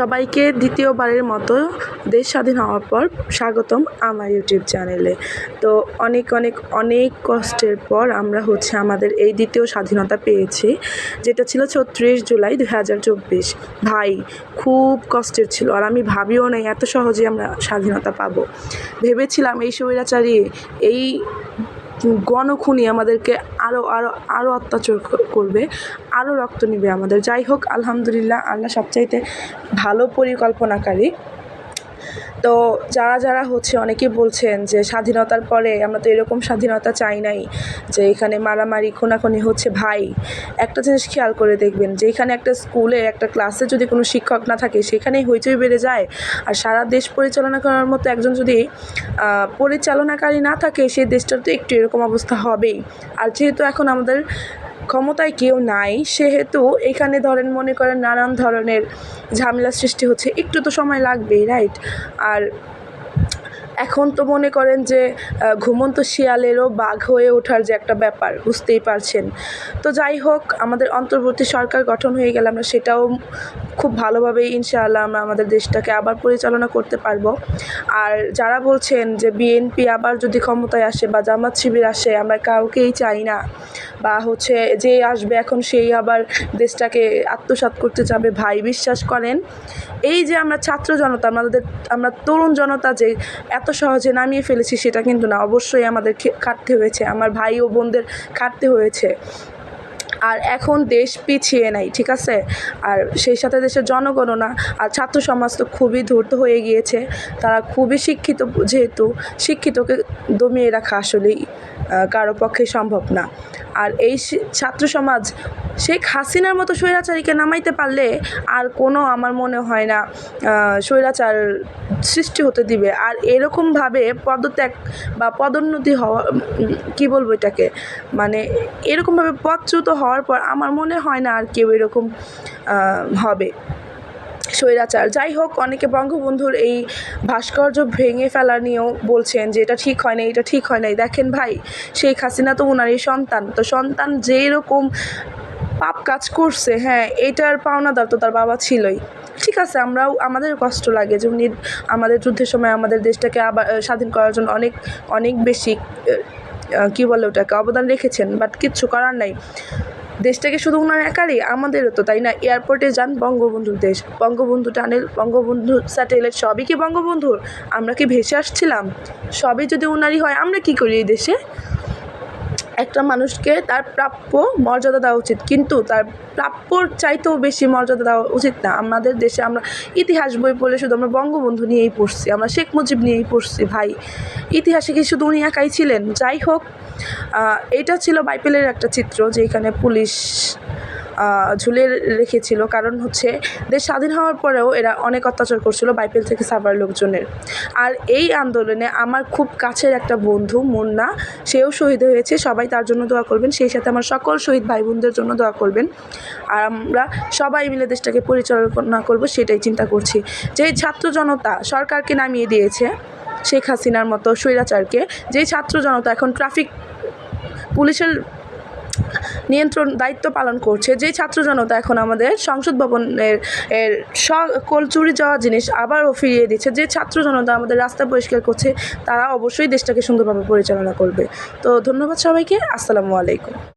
সবাইকে দ্বিতীয়বারের মতো দেশ স্বাধীন হওয়ার পর স্বাগতম আমার ইউটিউব চ্যানেলে তো অনেক অনেক অনেক কষ্টের পর আমরা হচ্ছে আমাদের এই দ্বিতীয় স্বাধীনতা পেয়েছি, যেটা ছিল ছত্রিশ জুলাই দু হাজার চব্বিশ। ভাই, খুব কষ্টের ছিল আর আমি ভাবিও নাই এত সহজে আমরা স্বাধীনতা পাবো। ভেবেছিলাম এই স্বৈরাচারী, এই গণখুনি আমাদেরকে আরও আরও আরও অত্যাচার করবে আরও রক্ত নিবে আমাদের। যাই হোক, আলহামদুলিল্লাহ, আল্লাহ সবচাইতে ভালো পরিকল্পনাকারী। তো যারা যারা হচ্ছে অনেকেই বলছেন যে স্বাধীনতার পরে আমরা তো এরকম স্বাধীনতা চাই নাই, যে এখানে মারামারি, খুনাখুনি হচ্ছে ভাই। একটা জিনিস খেয়াল করে দেখবেন যে এখানে একটা স্কুলে, একটা ক্লাসে যদি কোনো শিক্ষক না থাকে, সেখানেই হইচই বেড়ে যায়। আর সারা দেশ পরিচালনা করার মতো একজন যদি পরিচালনাকারী না থাকে, সেই দেশটার তো একটু এরকম অবস্থা হবেই। আর যেহেতু এখন আমাদের ক্ষমতায় কেউ নাই, সেহেতু এখানে ধরেন মনে করেন নানান ধরনের ঝামেলা সৃষ্টি হচ্ছে। একটু তো সময় লাগবেই রাইট আর এখন তো মনে করেন যে ঘুমন্ত শিয়ালেরও বাঘ হয়ে ওঠার যে একটা ব্যাপার, বুঝতেই পারছেন। তো যাই হোক, আমাদের অন্তর্বর্তী সরকার গঠন হয়ে গেলে আমরা সেটাও খুব ভালোভাবে ইনশাআল্লাহ আমরা আমাদের দেশটাকে আবার পরিচালনা করতে পারব। আর যারা বলছেন যে, বিএনপি আবার যদি ক্ষমতায় আসে বা জামাত শিবির আসে, আমরা কাউকেই চাই না। বা হচ্ছে যে আসবে এখন সেই আবার দেশটাকে আত্মসাৎ করতে চাবে, ভাই বিশ্বাস করেন। এই যে আমরা ছাত্র জনতা, আমাদের, আমরা তরুণ জনতা যে এত সহজে নামিয়ে ফেলেছি, সেটা কিন্তু না। অবশ্যই আমাদের খাটতে হয়েছে। আমার ভাই ও বোনদের খাটতে হয়েছে। আর এখন দেশ পিছিয়ে নাই, ঠিক আছে? আর সেই সাথে দেশের জনগণও না, আর ছাত্র সমাজ তো খুবই ধূর্ত হয়ে গিয়েছে। তারা খুবই শিক্ষিত যেহেতু, শিক্ষিতকে দমিয়ে রাখা আসলেই কারও পক্ষে সম্ভব না। আর এই ছাত্র সমাজ, শেখ হাসিনার মতো স্বৈরাচারীকে নামাইতে পারলে আর কোনো আমার মনে হয় না স্বৈরাচার সৃষ্টি হতে দিবে। আর এরকমভাবে পদত্যাগ বা পদোন্নতি হওয়া কী বলব এটাকে? মানে এরকমভাবে পদচ্যুত হওয়ার পর আমার মনে হয় না আর কেউ এরকম হবে। স্বৈরাচার। যাই হোক, অনেকে বঙ্গবন্ধুর এই ভাস্কর্য ভেঙে ফেলা নিয়েও বলছেন যে এটা ঠিক হয় না এটা ঠিক হয় নাই। দেখেন ভাই, শেখ হাসিনা তো ওনারই সন্তান। তো সন্তান যেরকম পাপ কাজ করছে হ্যাঁ এটার পাওনাদার তো তার বাবা ছিলই। ঠিক আছে, আমরাও আমাদের কষ্ট লাগে যে উনি আমাদের যুদ্ধের সময় আমাদের দেশটাকে আবার স্বাধীন করার জন্য অনেক অনেক বেশি কী বলে ওটাকে, অবদান রেখেছেন বাট কিচ্ছু করার নাই। দেশটাকে শুধু ওনার একারই, আমাদেরও তো, তাই না? এয়ারপোর্টে যান, বঙ্গবন্ধুর দেশ। বঙ্গবন্ধু টানেল বঙ্গবন্ধু স্যাটেলাইট সবই কি বঙ্গবন্ধুর? আমরা কি ভেসে আসছিলাম? সবই যদি ওনারই হয়, আমরা কি করি এই দেশে? একটা মানুষকে তার প্রাপ্য মর্যাদা দেওয়া উচিত। কিন্তু তার প্রাপ্যর চাইতেও বেশি মর্যাদা দেওয়া উচিত না। আমাদের দেশে আমরা ইতিহাস বই পড়লে শুধু আমরা বঙ্গবন্ধু নিয়েই পড়ছি, আমরা শেখ মুজিব নিয়েই পড়ছি ভাই। ইতিহাসে কি শুধু উনি একাই ছিলেন? যাই হোক এটা ছিল বাইপেলের একটা চিত্র যেখানে পুলিশ ঝুলিয়ে রেখেছিল। কারণ হচ্ছে দেশ স্বাধীন হওয়ার পরেও এরা অনেক অত্যাচার করছিল বাইপেল থেকে সাভার লোকজনের। আর এই আন্দোলনে আমার খুব কাছের একটা বন্ধু, মুন্না, সেও শহীদ হয়েছে। সবাই তার জন্য দোয়া করবেন। সেই সাথে আমার সকল শহীদ ভাই বোনদের জন্য দোয়া করবেন। আর আমরা সবাই মিলে দেশটাকে পরিচালনা করব, সেটাই চিন্তা করছি। যে ছাত্র জনতা সরকারকে নামিয়ে দিয়েছে শেখ হাসিনার মতো স্বৈরাচারকে যেই ছাত্র জনতা এখন ট্রাফিক পুলিশের নিয়ন্ত্রণ, দায়িত্ব পালন করছে। যে ছাত্র জনতা এখন আমাদের সংসদ ভবনের এর সকল চুরি যাওয়া জিনিস আবারও ফিরিয়ে দিচ্ছে, যে ছাত্র জনতা আমাদের রাস্তা পরিষ্কার করছে, তারা অবশ্যই দেশটাকে সুন্দরভাবে পরিচালনা করবে। তো ধন্যবাদ সবাইকে, আসসালামু আলাইকুম।